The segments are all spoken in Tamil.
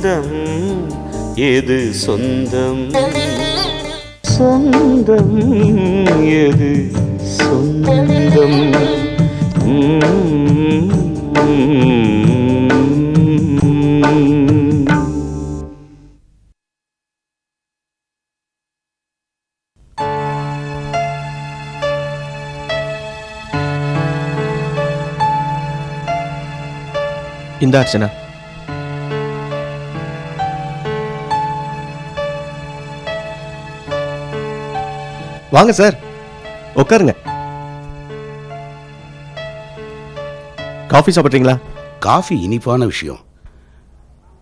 பந்தம் எது சொந்தம் சொந்தம் எது சொந்தம். இந்த அர்ச்சனா வாங்க சார். உட்காருங்க. காஃபி சாப்பிட்றீங்களா? காஃபி இனிப்பான விஷயம்.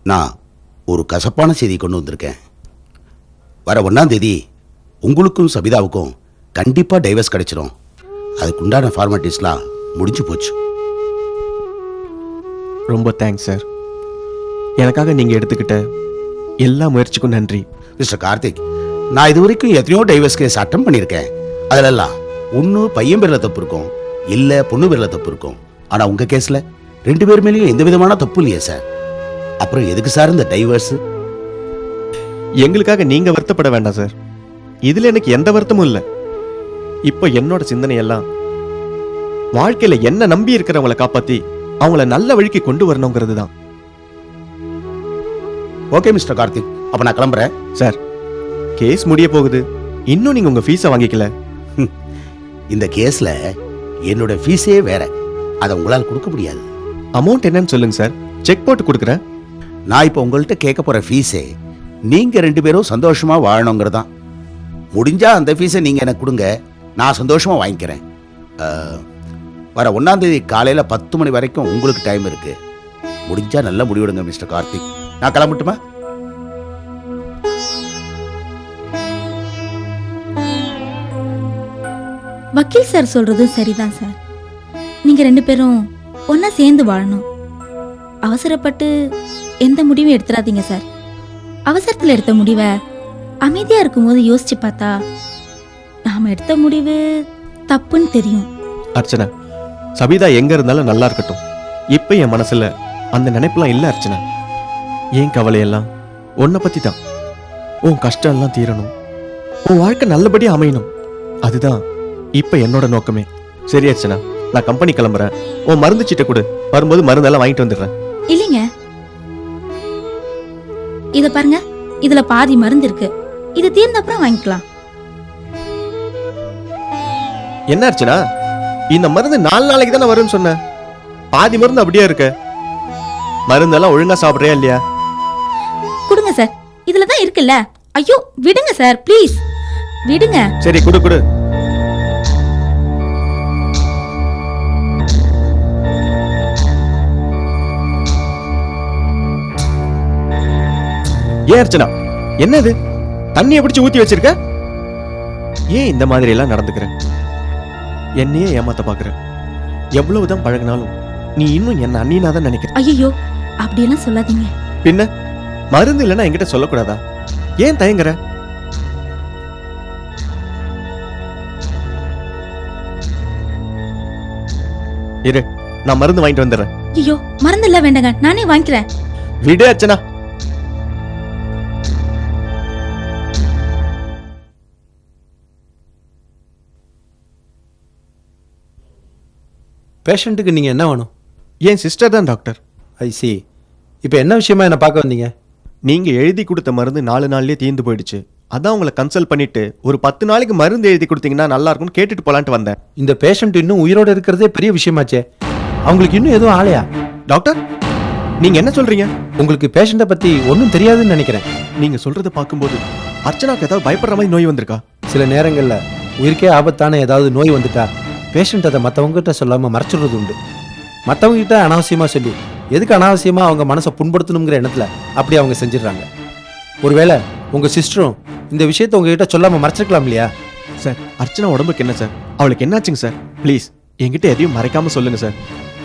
நான் ஒரு கசப்பான செய்தி கொண்டு வந்திருக்கேன். வர ஒன்றாம் தேதி உங்களுக்கும் சபிதாவுக்கும் கண்டிப்பாக டைவர்ஸ் கிடைச்சிரும். அதுக்குண்டான ஃபார்மாலிட்டிஸ்லாம் முடிஞ்சு போச்சு. ரொம்ப தேங்க்ஸ் சார் எனக்காக நீங்க எடுத்துக்கிட்ட எல்லா முயற்சிக்கும் நன்றி. மிஸ்டர் கார்த்திக் நான் இது வரைக்கும் எத்தனையோ டைவர்ஸ் கேஸ் அட்டம் பண்ணியிருக்கேன். அதிலெல்லாம் ஒன்று பையன் பேரில் தப்பு இருக்கும் இல்லை பொண்ணு பேரில் தப்பு இருக்கும். ஆனால் உங்கள் கேஸில் ரெண்டு பேர் மேலேயும் எந்த விதமான தப்பு இல்லையே சார் அப்புறம் எதுக்கு சார் இந்த டைவர்ஸு எங்களுக்காக நீங்க வருத்தப்பட வேண்டாம் சார் இதுல எனக்கு எந்த வருத்தமும் இல்லை. இப்போ என்னோட சிந்தனை எல்லாம் வாழ்க்கையில என்ன நம்பி இருக்கிறவங்கள காப்பாத்தி அவங்கள நல்ல வழிக்கு கொண்டு வரணுங்கிறது தான் ஓகே மிஸ்டர் கார்த்திக். அப்போ நான் கிளம்புறேன். சார் கேஸ் முடிய போகுது. இன்னும் நீங்க உங்க ஃபீஸை வாங்கிக்கல. இந்த கேஸ்ல என்னோட ஃபீஸே வேற. அதை உங்களால் கொடுக்க முடியாது. அமௌண்ட் என்னன்னு சொல்லுங்க சார் செக் போட்டு கொடுக்குறேன். நான் இப்போ உங்கள்கிட்ட கேட்க போற ஃபீஸே நீங்க ரெண்டு பேரும் சந்தோஷமா வாழணுங்கிறதான். முடிஞ்சா அந்த ஃபீஸை நீங்க எனக்கு கொடுங்க. நான் சந்தோஷமா வாங்கிக்கிறேன். அஹ், வர ஒன்னாம் தேதி காலையில பத்து மணி வரைக்கும் உங்களுக்கு டைம் இருக்கு. முடிஞ்சா நல்ல முடிவெடுங்க மிஸ்டர் கார்த்திக். நான் கிளம்பட்டுமா? வக்கீல் சார் சொல்றதும் சரிதான் சார். நீங்க ரெண்டு பேரும் ஒன்னா சேர்ந்து வாழணும். அவசரப்பட்டு எந்த முடிவும் எடுத்துடாதீங்க சார். அவசரத்துல எடுத்த முடிவை அமைதியா இருக்கும்போது யோசிச்சு பார்த்தா நாம எடுத்த முடிவு தப்புன்னு தெரியும். அர்ச்சனா சபிதா எங்க இருந்தாலும் நல்லா இருக்கட்டும். இப்ப என் மனசுல அந்த நினைப்பெல்லாம் இல்ல அர்ச்சனா. ஏன் கவலையெல்லாம்? உன்னை பத்தி தான் உன் கஷ்டம் எல்லாம் தீரணும். உன் வாழ்க்கை நல்லபடியா அமையணும். அதுதான் இப்ப என்னோட நோக்கமே. சரி அர்ச்சனா நான் கம்பெனி கிளம்புறேன். உன் மருந்து சீட்டை கொடு. வரும்போது மருந்தெல்லாம் வாங்கிட்டு வந்துடுறேன். இல்லைங்க. இத பாருங்க. இதுல பாதி மருந்து இருக்கு. இது தீர்ந்த அப்புறம் வாங்கிக்கலாம். என்ன அர்ச்சனா? இந்த மருந்து நாலு நாளைக்கு தானே வரும்னு சொன்னேன் பாதி மருந்து அப்படியே இருக்க. மருந்தெல்லாம் ஒழுங்கா சாப்பிடுறியா இல்லையா? கொடுங்க சார். இதுல தான் இருக்குல்ல. ஐயோ விடுங்க சார். ப்ளீஸ். விடுங்க. சரி குடு குடு. ஏன் அர்ச்சனா என்னது? தண்ணியை பிடிச்சு ஊத்தி வச்சிருக்க? ஏன் இந்த மாதிரி எல்லாம் நடந்துக்கிற? என்னையே ஏமாத்த பாக்குற. எவ்வளவுதான் பழகினாலும் நீ இன்னும் என்ன அண்ணினா தான் நினைக்கிற. ஐயோ அப்படியெல்லாம் சொல்லாதீங்க. பின்ன மருந்து இல்லைன்னா என்கிட்ட சொல்லக்கூடாதா? ஏன் தயங்குற? இரு நான் மருந்து வாங்கிட்டு வந்துடுறேன். ஐயோ மருந்து இல்ல வேண்டாங்க நானே வாங்கிக்கிறேன். விடு அர்ச்சனா. பேஷண்ட்டுக்கு நீங்கள் என்ன வேணும்? என் சிஸ்டர் தான் டாக்டர் ஐ சி இப்போ என்ன விஷயமா என்னை பார்க்க வந்தீங்க? நீங்க எழுதி கொடுத்த மருந்து நாலு நாள்லயே தீர்ந்து போயிடுச்சு. அதான் உங்களை கன்சல்ட் பண்ணிட்டு ஒரு பத்து நாளைக்கு மருந்து எழுதி கொடுத்தீங்கன்னா நல்லா இருக்கும்னு கேட்டுட்டு போலான்ட்டு வந்தேன். இந்த பேஷண்ட் இன்னும் உயிரோடு இருக்கிறதே பெரிய விஷயமாச்சே. அவங்களுக்கு இன்னும் எதுவும் ஆலையா? டாக்டர் நீங்க என்ன சொல்றீங்க? உங்களுக்கு பேஷண்ட்டை பற்றி ஒன்றும் தெரியாதுன்னு நினைக்கிறேன். நீங்க சொல்றதை பார்க்கும்போது அர்ச்சனாக்கு ஏதாவது பயப்படுற மாதிரி நோய் வந்திருக்கா? சில நேரங்களில் உயிருக்கே ஆபத்தான ஏதாவது நோய் வந்துட்டா பேஷண்ட் அதை மற்றவங்ககிட்ட சொல்லாமல் மறைச்சிடுறது உண்டு மற்றவங்ககிட்ட அனாவசியமாக சொல்லி எதுக்கு அனாவசியமாக அவங்க மனசை புண்படுத்தணுங்கிற எண்ணத்தில் அப்படி அவங்க செஞ்சிடுறாங்க. ஒருவேளை உங்கள் சிஸ்டரும் இந்த விஷயத்தை உங்ககிட்ட சொல்லாமல் மறைச்சிருக்கலாம் இல்லையா? சார் அர்ச்சனா உடம்புக்கு என்ன சார்? அவளுக்கு என்னாச்சுங்க சார்? ப்ளீஸ் என்கிட்ட எதையும் மறைக்காம சொல்லுங்க சார்.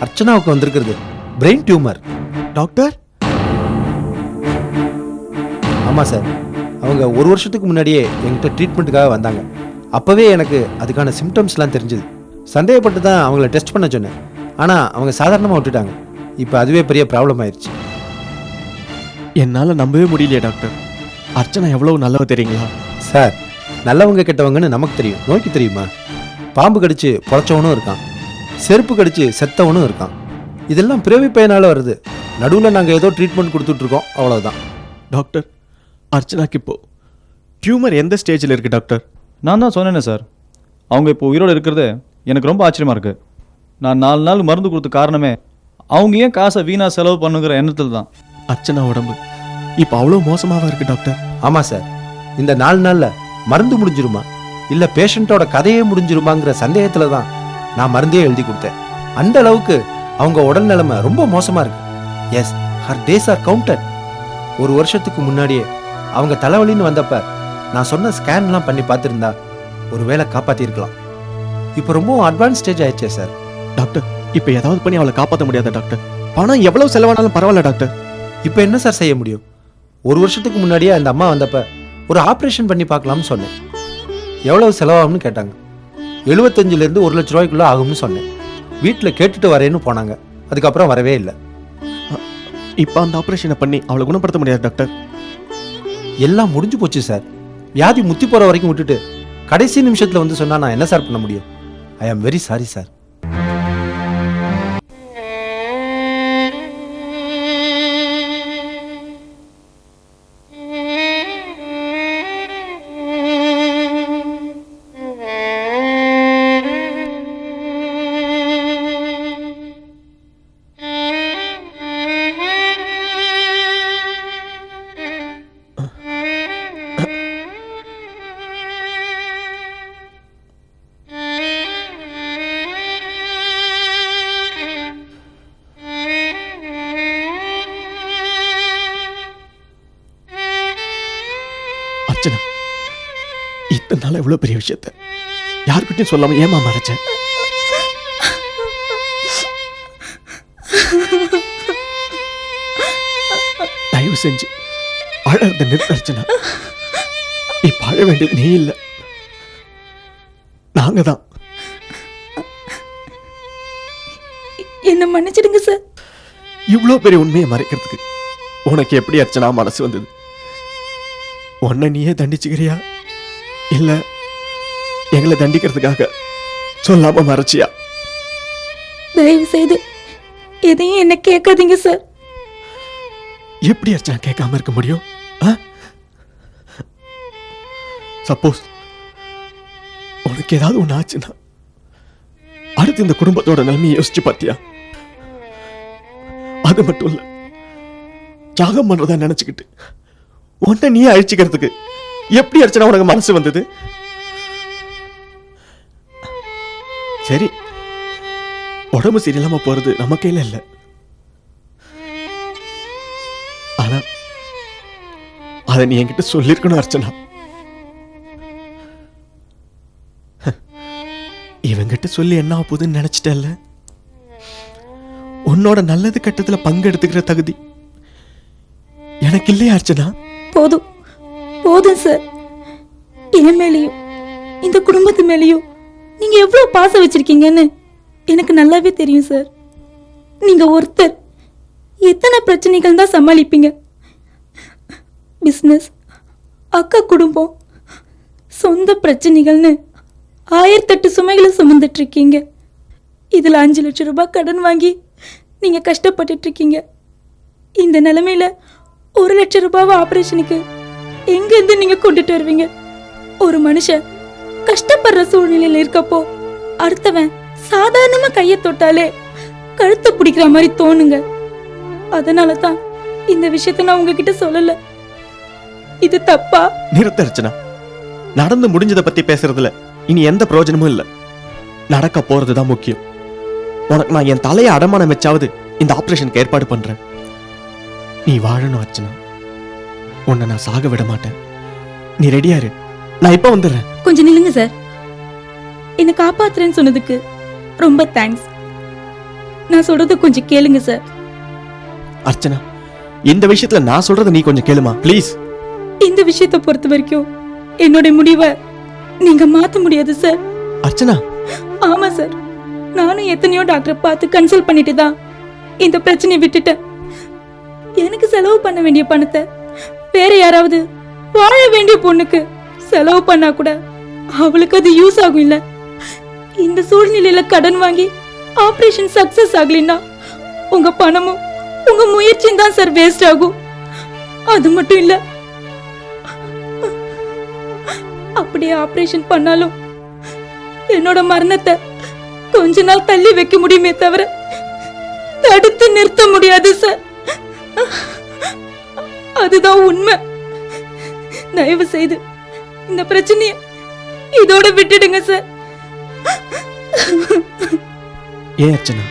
அர்ச்சனாவுக்கு வந்திருக்கிறது பிரெயின் டியூமர் டாக்டர்? ஆமாம் சார் அவங்க ஒரு வருஷத்துக்கு முன்னாடியே என்கிட்ட ட்ரீட்மெண்ட்டுக்காக வந்தாங்க. அப்போவே எனக்கு அதுக்கான சிம்டம்ஸ்லாம் தெரிஞ்சுது. சந்தேகப்பட்டு தான் அவங்கள டெஸ்ட் பண்ண சொன்னேன். ஆனால் அவங்க சாதாரணமாக விட்டுட்டாங்க. இப்போ அதுவே பெரிய ப்ராப்ளம் ஆயிடுச்சு என்னால் நம்பவே முடியலையே டாக்டர் அர்ச்சனா எவ்வளவு நல்லவ தெரியுங்களா? சார் நல்லவங்க கெட்டவங்கன்னு நமக்கு தெரியும். நோய்க்கு தெரியுமா? பாம்பு கடிச்சு பொழைச்சவனும் இருக்கான். செருப்பு கடிச்சு செத்தவனும் இருக்கான். இதெல்லாம் பிறவி பயனால வருது. நடுவில் நாங்கள் ஏதோ ட்ரீட்மெண்ட் கொடுத்துட்டு இருக்கோம் அவ்வளவுதான். டாக்டர் அர்ச்சனாக்கு இப்போ டியூமர் எந்த ஸ்டேஜில் இருக்கு டாக்டர் நான் தான் சொன்னேனே சார் அவங்க இப்போ உயிரோடு இருக்கிறது எனக்கு ரொம்ப ஆச்சரியமாக இருக்குது நான் நாலு நாள் மருந்து கொடுத்த காரணமே அவங்க ஏன் காசை வீணாக செலவு பண்ணுங்கிற எண்ணத்தில் தான். அர்ச்சனா உடம்பு. இப்போ அவ்வளோ மோசமாவா இருக்கு டாக்டர்? ஆமாம் சார். இந்த நாலு நாளில் மருந்து முடிஞ்சிருமா? இல்லை பேஷண்ட்டோட கதையே முடிஞ்சிருமாங்கிற சந்தேகத்தில் தான் நான் மருந்தே எழுதி கொடுத்தேன். அந்த அளவுக்கு அவங்க உடல் நிலைமை ரொம்ப மோசமாக இருக்கு. Yes her days are counted ஒரு வருஷத்துக்கு முன்னாடியே அவங்க தலைவலின்னு வந்தப்ப நான் சொன்ன ஸ்கேன்லாம் பண்ணி பார்த்துருந்தா ஒருவேளை காப்பாற்றிருக்கலாம் இப்போ ரொம்ப அட்வான்ஸ் ஸ்டேஜ் ஆயிடுச்சே சார் டாக்டர் இப்போ ஏதாவது பண்ணி அவளை காப்பாற்ற முடியாத டாக்டர்? பணம் எவ்வளவு செலவானாலும் பரவாயில்ல டாக்டர். இப்போ என்ன சார் செய்ய முடியும்? ஒரு வருஷத்துக்கு முன்னாடியே அந்த அம்மா வந்தப்ப ஒரு ஆப்ரேஷன் பண்ணி பார்க்கலாம்னு சொன்னேன். எவ்வளவு செலவாகும்னு கேட்டாங்க. எழுபத்தஞ்சிலேருந்து ஒரு லட்ச ரூபாய்க்குள்ள ஆகும்னு சொன்னேன். வீட்டில் கேட்டுட்டு வரேன்னு போனாங்க. அதுக்கப்புறம் வரவே இல்லை. இப்போ அந்த ஆப்ரேஷனை பண்ணி அவளை குணப்படுத்த முடியாது டாக்டர். எல்லாம் முடிஞ்சு போச்சு சார் வியாதி முத்தி போகிற வரைக்கும் விட்டுட்டு கடைசி நிமிஷத்தில் வந்து சொன்னால் நான் என்ன சார் பண்ண முடியும்? ஐ ஆம் வெரி சாரி சார் நாள் எவ்வளோ பெரிய விஷயத்த யாருக்கிட்டையும் சொல்லாம ஏமா மறைச்சேன் தயவு செஞ்சு அழறத நிறுத்த அர்ச்சனா. இப்ப அழ வேண்டியது நீ இல்லை. நாங்க தான் என்ன மன்னிச்சிடுங்க சார். இவ்வளோ பெரிய உண்மையை மறைக்கிறதுக்கு உனக்கு எப்படி அர்ச்சனா மனசு வந்தது? உன்னை நீயே தண்டிச்சுக்கிறியா? இல்ல எங்களை தண்டிக்கிறதுக்காக சொல்லாம மறைச்சியா? தயவு செய்து எதையும் என்ன கேட்காதீங்க சார் எப்படி அர்ச்சனா கேட்காம இருக்க முடியும்? சப்போஸ் உனக்கு ஏதாவது ஒன்று ஆச்சுன்னா அடுத்து இந்த குடும்பத்தோட நிலைமையை யோசிச்சு பார்த்தியா? அது மட்டும் இல்ல தியாகம் பண்றதா நினைச்சுக்கிட்டு உன்னை நீ அழிச்சுக்கிறதுக்கு எப்படி அர்ச்சனா உனக்கு மனசு வந்தது? சரி. உடம்பு சரியில்லாம போறது நம்ம கையில இல்ல. ஆனா அதை நீ என்கிட்ட சொல்லிருக்கணும் அர்ச்சனா. இவங்கிட்ட சொல்லி என்ன ஆகுதுன்னு போகுதுன்னு நினைச்சிட்டல்ல? உன்னோட நல்லது கட்டத்துல பங்கெடுத்துக்கிற தகுதி எனக்கு இல்லையா அர்ச்சனா? போதும். போதும் சார் என் மேலேயும் இந்த குடும்பத்து மேலேயும் நீங்க எவ்வளவு பாசம் வச்சிருக்கீங்கன்னு எனக்கு நல்லாவே தெரியும் சார் நீங்க ஒருத்தர் எத்தனை பிரச்சனைகள் தான் சமாளிப்பீங்க? பிஸ்னஸ் அக்கா குடும்பம் சொந்த பிரச்சனைகள்னு ஆயிரத்தெட்டு சுமைகளை சுமந்துட்டு இருக்கீங்க இதில் அஞ்சு லட்சம் ரூபாய் கடன் வாங்கி நீங்கள் கஷ்டப்பட்டுட்ருக்கீங்க. இந்த நிலமையில ஒரு லட்சம் ரூபாவை ஆப்ரேஷனுக்கு எங்க இருந்து நீங்க கொண்டுட்டு வருவீங்க. ஒரு மனுஷன் கஷ்டப்படுற சூழ்நிலையில இருக்கப்போ அடுத்தவன் சாதாரணமா கைய தொட்டாலே கழுத்தை பிடிக்கிற மாதிரி தோணுங்க. அதனால தான் இந்த விஷயத்த நான் உங்ககிட்ட சொல்லல. இது தப்பா? நிறுத்தர்ச்சனா நடந்து முடிஞ்சதை பத்தி பேசுறதுல இனி எந்த பிரயோஜனமும் இல்ல. நடக்க போறதுதான் முக்கியம். உனக்கு நான் என் தலையை அடமானம் வச்சாவது இந்த ஆபரேஷனுக்கு ஏற்பாடு பண்றேன். நீ வாழணும் அர்ச்சனா. உன்னை நான் சாக விட மாட்டேன். நீ ரெடியா இரு. நான் இப்ப வந்துடுறேன். கொஞ்சம் நில்லுங்க சார் என்னை காப்பாத்துறேன்னு சொன்னதுக்கு ரொம்ப தேங்க்ஸ் நான் சொல்றத கொஞ்சம் கேளுங்க சார் அர்ச்சனா இந்த விஷயத்துல நான் சொல்றத நீ கொஞ்சம் கேளுமா? ப்ளீஸ் இந்த விஷயத்தை பொறுத்த வரைக்கும் என்னோட முடிவை நீங்க மாத்த முடியாது சார் அர்ச்சனா. ஆமா சார் நானும் எத்தனையோ டாக்டரை பார்த்து கன்சல்ட் பண்ணிட்டு தான் இந்த பிரச்சனையை விட்டுட்டேன். எனக்கு செலவு பண்ண வேண்டிய பணத்தை வேற யாராவது வாழ வேண்டிய பொண்ணுக்கு செலவு பண்ணா கூட அவளுக்கு அது யூஸ் ஆகும் இல்ல. இந்த சூழ்நிலையில கடன் வாங்கி ஆபரேஷன் சக்சஸ் ஆகலைன்னா உங்க பணமும் உங்க முயற்சியும் தான் சார் வேஸ்ட் ஆகும். அது மட்டும் இல்ல அப்படியே ஆபரேஷன் பண்ணாலும் என்னோட மரணத்தை கொஞ்ச நாள் தள்ளி வைக்க முடியுமே தவிர தடுத்து நிறுத்த முடியாது சார் அதுதான் உண்மை. தயவு செய்து இந்த பிரச்சனைய இதோட விட்டுடுங்க சார் ஏன் அர்ச்சனா?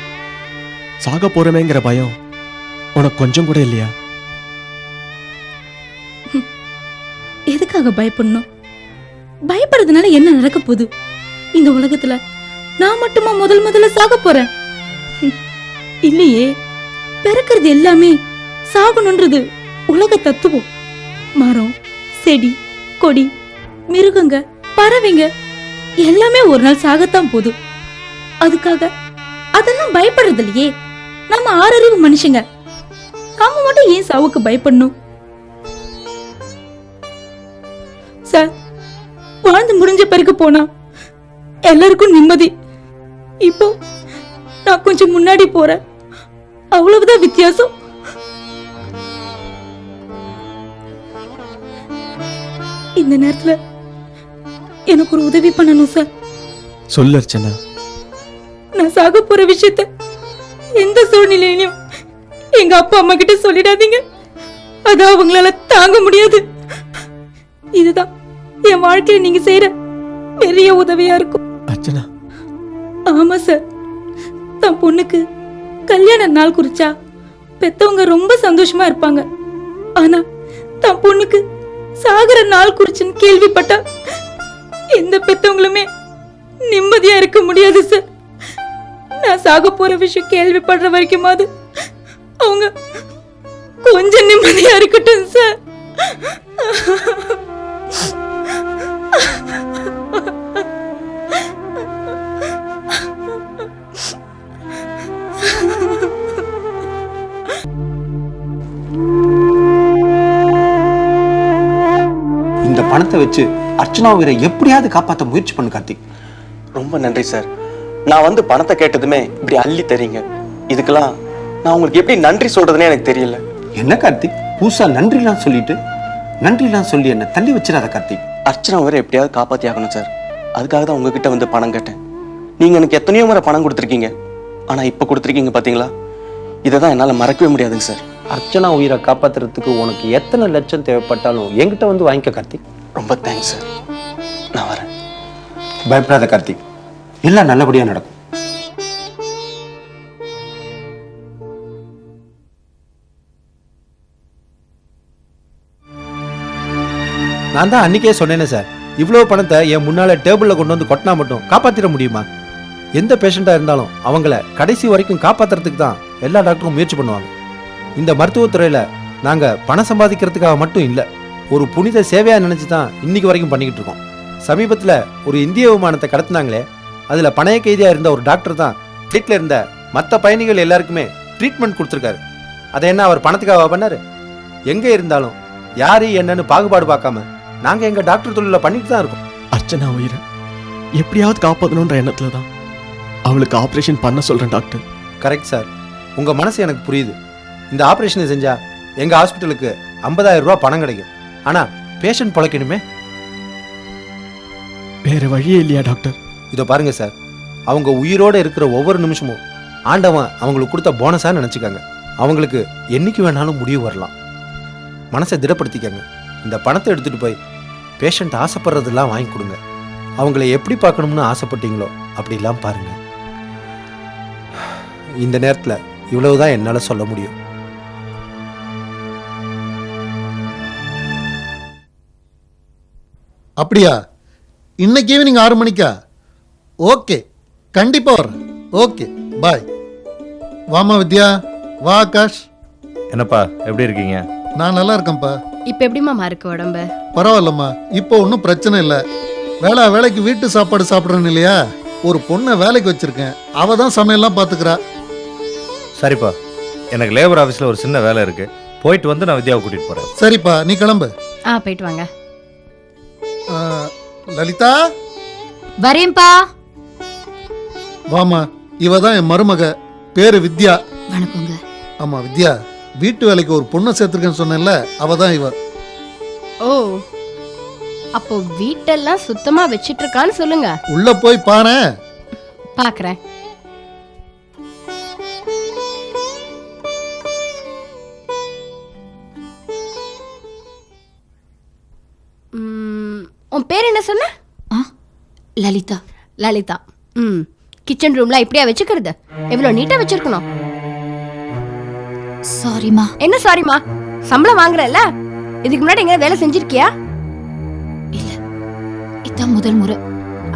சாக போறமேங்கிற பயம் உனக்கு கொஞ்சம் கூட இல்லையா? எதுக்காக பயப்படணும்? பயப்படுறதுனால என்ன நடக்க போகுது? இந்த உலகத்துல நான் மட்டுமா முதல் முதல்ல சாக போறேன்? இல்லையே பிறக்கிறது எல்லாமே சாகணுன்றது உலக தத்துவம். மரம் செடி கொடி மிருகங்க பறவைங்க எல்லாமே ஒரு நாள் சாகத்தான் போதும் அதுக்காக அதெல்லாம் பயப்படுறது இல்லையே நம்ம ஆறறிவு மனுஷங்க. நாம மட்டும் ஏன் சாவுக்கு பயப்படணும்? சார் வாழ்ந்து முடிஞ்ச பிறகு போனா எல்லாருக்கும் நிம்மதி. இப்போ நான் கொஞ்சம் முன்னாடி போறேன். அவ்வளவுதான் வித்தியாசம். இந்த நேரத்துல எனக்கு ஒரு உதவி பண்ணணும் சார் சொல்லு அர்ச்சனா. நான் சாக போற விஷயத்த எந்த சூழ்நிலையிலும் எங்க அப்பா அம்மா கிட்ட சொல்லிடாதீங்க. அது அவங்களால தாங்க முடியாது. இதுதான் என் வாழ்க்கையில நீங்க செய்யற பெரிய உதவியா இருக்கும். அர்ச்சனா. ஆமா சார் தன் பொண்ணுக்கு கல்யாண நாள் குறிச்சா பெத்தவங்க ரொம்ப சந்தோஷமா இருப்பாங்க. ஆனா தன் பொண்ணுக்கு சாகர நாள் குறிச்சுன்னு கேள்விப்பட்டா எந்த பெத்தவங்களுமே நிம்மதியா இருக்க முடியாது சார். நான் சாக போற விஷயம் கேள்விப்படுற வரைக்குமாவது அவங்க கொஞ்சம் நிம்மதியா இருக்கட்டும் சார். பணத்தை வச்சு அர்ச்சனா உயிரை எப்படியாவது காப்பாற்ற முயற்சி பண்ணு கார்த்திக். ரொம்ப நன்றி சார் நான் வந்து பணத்தை கேட்டதுமே இப்படி அள்ளி தரீங்க. இதுக்கெல்லாம் நான் உங்களுக்கு எப்படி நன்றி சொல்றதுனே எனக்கு தெரியல. என்ன கார்த்திக்? புதுசா நன்றிலாம் சொல்லிட்டு நன்றிலாம் சொல்லி என்ன தள்ளி வச்சிடாத கார்த்திக். அர்ச்சனா வரை எப்படியாவது காப்பாத்தி ஆகணும் சார் அதுக்காக தான் உங்ககிட்ட வந்து பணம் கேட்டேன். நீங்க எனக்கு எத்தனையோ முறை பணம் கொடுத்துருக்கீங்க. ஆனா இப்ப கொடுத்துருக்கீங்க பாத்தீங்களா? இதை தான் என்னால மறக்கவே முடியாதுங்க சார் அர்ச்சனா உயிரை காப்பாத்துறதுக்கு உனக்கு எத்தனை லட்சம் தேவைப்பட்டாலும் என்கிட்ட வந்து வாங்கிக்க கார்த்திக். ரொம்ப தேங்க்ஸ் சார் நான் வரேன். பயப்படாத கார்த்திக். எல்லாம் நல்லபடியா நடக்கும். நான் தான் அன்னைக்கே சொன்னேனே சார் இவ்வளோ பணத்தை என் முன்னால டேபிள்ல கொண்டு வந்து கொட்டினா மட்டும் காப்பாத்திட முடியுமா? எந்த பேஷண்டா இருந்தாலும் அவங்கள கடைசி வரைக்கும் காப்பாத்துறதுக்கு தான் எல்லா டாக்டரும் முயற்சி பண்ணுவாங்க. இந்த மருத்துவத்துறையில நாங்க பணம் சம்பாதிக்கிறதுக்காக மட்டும் இல்ல. ஒரு புனித சேவையா நினைச்சு தான் இன்னைக்கு வரைக்கும் பண்ணிக்கிட்டு இருக்கோம். சமீபத்துல ஒரு இந்திய விமானத்தை கடத்தினாங்களே அதுல பணைய கைதியா இருந்த ஒரு டாக்டர் தான் ஃபிளைட்ல இருந்த மற்ற பயணிகள் எல்லாருக்குமே ட்ரீட்மெண்ட் கொடுத்துருக்காரு. அதை என்ன அவர் பணத்துக்காக பண்ணாரு? எங்க இருந்தாலும் யாரு என்னன்னு பாகுபாடு பார்க்காம நாங்க எங்க டாக்டர் தொழில பண்ணிட்டு தான் இருக்கோம். அர்ச்சனா உயிரை எப்படியாவது காப்பாற்றணுன்ற எண்ணத்துல தான் அவளுக்கு ஆப்ரேஷன் பண்ண சொல்றேன் டாக்டர். கரெக்ட் சார் உங்க மனசு எனக்கு புரியுது. இந்த ஆபரேஷனை செஞ்சா எங்க ஹாஸ்பிட்டலுக்கு 50000 ரூபாய் பணம் கிடைக்கும். ஆனா பேஷண்ட் பொழைக்கணுமே? வேற வழியே இல்லையா டாக்டர் இதோ பாருங்க சார் அவங்க உயிரோட இருக்கிற ஒவ்வொரு நிமிஷமும் ஆண்டவன் அவங்களுக்கு கொடுத்த போனஸா நினைச்சுக்காங்க. அவங்களுக்கு என்னைக்கு வேணாலும் முடிவு வரலாம். மனசை திடப்படுத்திக்கங்க. இந்த பணத்தை எடுத்துட்டு போய் பேஷண்ட் ஆசைப்படுறதெல்லாம் வாங்கி கொடுங்க. அவங்கள எப்படி பார்க்கணும்னு ஆசைப்பட்டீங்களோ அப்படிலாம் பாருங்க. இந்த நேரத்தில் இவ்வளவுதான் என்னால் சொல்ல முடியும். அப்படியா? இன்னைக்கு ஈவினிங் ஆறு மணிக்கா? ஓகே கண்டிப்பாக வர்றேன். ஓகே பாய் வாமா வித்யா வா ஆகாஷ். என்னப்பா எப்படி இருக்கீங்க? நான் நல்லா இருக்கேன்ப்பா. இப்ப எப்படிம்மா இருக்கு உடம்பு? பரவாயில்லம்மா இப்போ ஒன்றும் பிரச்சனை இல்லை. வேளா வேலைக்கு வீட்டு சாப்பாடு சாப்பிட்றேன்னு இல்லையா? ஒரு பொண்ணை வேலைக்கு வச்சிருக்கேன். அவ தான் சமையல்லாம் பார்த்துக்கிறா சரிப்பா எனக்கு லேபர் ஆஃபீஸில் ஒரு சின்ன வேலை இருக்கு. போயிட்டு வந்து நான் வித்யாவை கூட்டிட்டு போறேன். சரிப்பா நீ கிளம்பு. ஆ போயிட்டு வாங்க. லலிதா? வரேன்ப்பா வாமா இவ தான் என் மருமக. பேரு வித்யா. வணக்கங்க. ஆமா வித்யா வீட்டு வேலைக்கு ஒரு பொண்ணை சேர்த்துருக்கேன்னு சொன்னேன்ல அவ தான் இவ. ஓ அப்போ வீட்டெல்லாம் சுத்தமா வச்சிட்டு இருக்கான்னு சொல்லுங்க. உள்ள போய் பாரு பாக்குறேன். உன் பேர் என்ன சொன்ன? லலிதா. லலிதா. ம். கிச்சன் ரூம்ல இப்படியா வச்சுக்கிறது? எவ்வளவு நீட்டா வச்சிருக்கணும். சாரிமா என்ன சாரிமா சம்பளம் வாங்குறல்ல? இதுக்கு முன்னாடி எங்க வேலை செஞ்சிருக்கியா? இல்ல. இதான் முதல் முறை.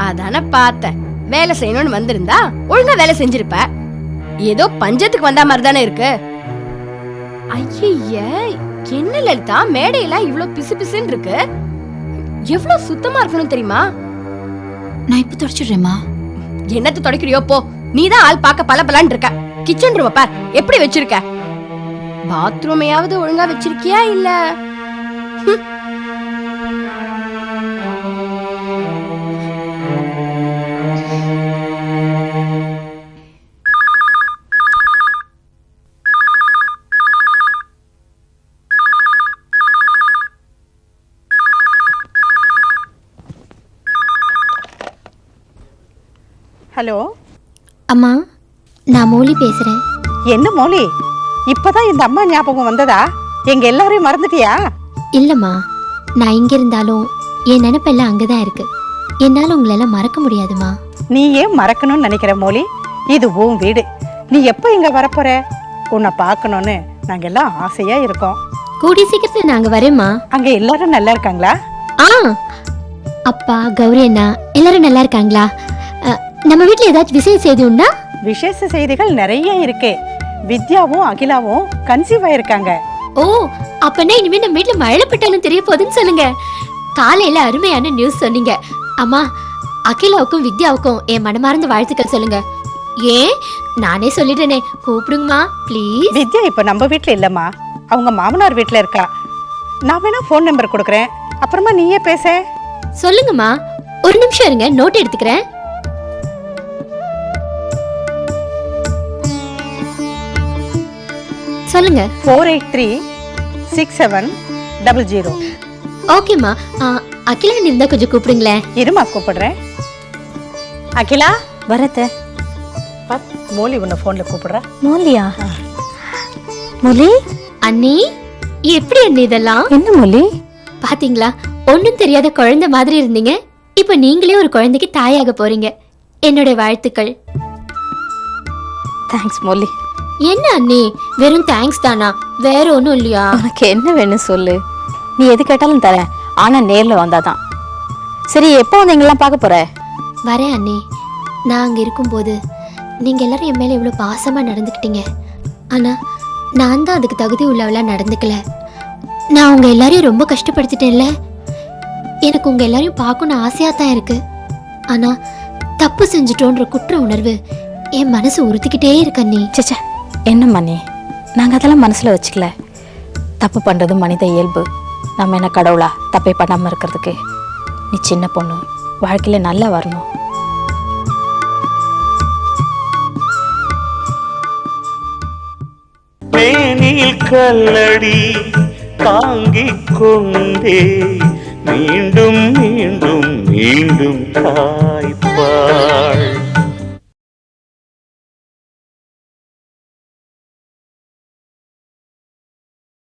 அதானே பார்த்தேன். வேலை செய்யணும்னு வந்திருந்தா ஒழுங்கா வேலை செஞ்சிருப்ப. ஏதோ பஞ்சத்துக்கு வந்த மாதிரி தானே இருக்கு. ஐய என்ன லலிதா? மேடையில இவ்ளோ பிசு பிசுன்னு இருக்கு. எவ்வளவு சுத்தமா இருக்கணும் தெரியுமா? நான் இப்ப தொடச்சிடுறேம்மா. என்னத்த தொடக்கிறியோ போ. நீதான் ஆள் பார்க்க பல இருக்க. கிச்சன் ரூம பார். எப்படி வச்சிருக்க? பாத்ரூமையாவது ஒழுங்கா வச்சிருக்கியா இல்ல? ஹலோ? அம்மா நான் மௌலி பேசுறேன். என்ன மௌலி? இப்பதான் இந்த அம்மா ஞாபகம் வந்ததா? எங்க எல்லாரையும் மறந்துட்டியா? இல்லம்மா நான் இங்க இருந்தாலும் என் நினைப்பெல்லாம் அங்கதான் இருக்கு. என்னால உங்களெல்லாம் மறக்க முடியாதுமா நீ ஏன் மறக்கணும்னு நினைக்கிற மௌலி? இது உன் வீடு. நீ எப்போ இங்க வரப்போற? உன்னை பார்க்கணும்னு நாங்க எல்லாம் ஆசையா இருக்கோம். கூடிய சீக்கிரத்துல நாங்க வரேம்மா. அங்க எல்லாரும் நல்லா இருக்காங்களா? ஆ அப்பா கௌரி அண்ணா எல்லாரும் நல்லா இருக்காங்களா? நம்ம வீட்ல ஏதாச்சும் விசேஷ செய்தி உண்டா? விசேஷ செய்திகள் நிறைய இருக்கு. வித்யாவும் அகிலாவும் கன்சீவ் ஆயிருக்காங்க ஓ அப்பனா இனிமே நம்ம வீட்ல மழை பட்டாலும் தெரிய போகுதுன்னு சொல்லுங்க. காலையில அருமையான நியூஸ் சொன்னீங்க. அம்மா அகிலாவுக்கும் வித்யாவுக்கும் என் மனமார்ந்த வாழ்த்துக்கள் சொல்லுங்க. ஏன்? நானே சொல்லிட்டேனே. கூப்பிடுங்கம்மா ப்ளீஸ் வித்யா இப்ப நம்ம வீட்ல இல்லம்மா. அவங்க மாமனார் வீட்ல இருக்கா. நான் வேணா ஃபோன் நம்பர் கொடுக்குறேன். அப்புறமா நீயே பேச. சொல்லுங்கம்மா. ஒரு நிமிஷம் இருங்க நோட் எடுத்துக்கிறேன். சொல்லுங்க. Four eight three six seven double zero ஓகேம்மா அகிலா இருந்தா கொஞ்சம் கூப்பிடுங்களேன் இருமா கூப்பிடுறேன். அகிலா வரத்த பாத், மோலி உன்னை ஃபோன்ல கூப்பிடுறா. மோலியா? மொழி அண்ணி எப்படி அண்ணி இதெல்லாம்? என்ன மொழி பாத்தீங்களா ஒண்ணும் தெரியாத குழந்தை மாதிரி இருந்தீங்க. இப்ப நீங்களே ஒரு குழந்தைக்கு தாயாக போறீங்க. என்னோட வாழ்த்துக்கள். தேங்க்ஸ் மொழி என்ன அண்ணி? வெறும் தேங்க்ஸ் தானா? வேற ஒண்ணும் இல்லையா? உனக்கு என்ன வேணும் சொல்லு? நீ எது கேட்டாலும் தரேன். ஆனா நேர்ல வந்தாதான். சரி எப்போ வந்து எங்கெல்லாம் பார்க்க போற? வரேன் அண்ணி. நான் அங்க இருக்கும்போது நீங்க எல்லாரும் என் மேல இவ்வளவு பாசமா நடந்துக்கிட்டீங்க. ஆனா நான் தான் அதுக்கு தகுதி உள்ளவளா நடந்துக்கல. நான் உங்க எல்லாரையும் ரொம்ப கஷ்டப்படுத்திட்டேன்ல. எனக்கு உங்க எல்லாரையும் பார்க்கணும் ஆசையா தான் இருக்கு. ஆனா தப்பு செஞ்சுட்டோன்ற குற்ற உணர்வு என் மனசு உறுத்திக்கிட்டே இருக்கு அண்ணி. சச்சா என்ன மணி? நாங்கள் அதெல்லாம் மனசில் வச்சுக்கல. தப்பு பண்ணுறது மனித இயல்பு. நம்ம என்ன கடவுளா? தப்பே பண்ணாமல் இருக்கிறதுக்கு. நீ சின்ன பொண்ணு. வாழ்க்கையில் நல்லா வரணும். மேனில் கல்லடி தாங்கிக் கொண்டே மீண்டும் மீண்டும் மீண்டும் தாய்ப்பாள்.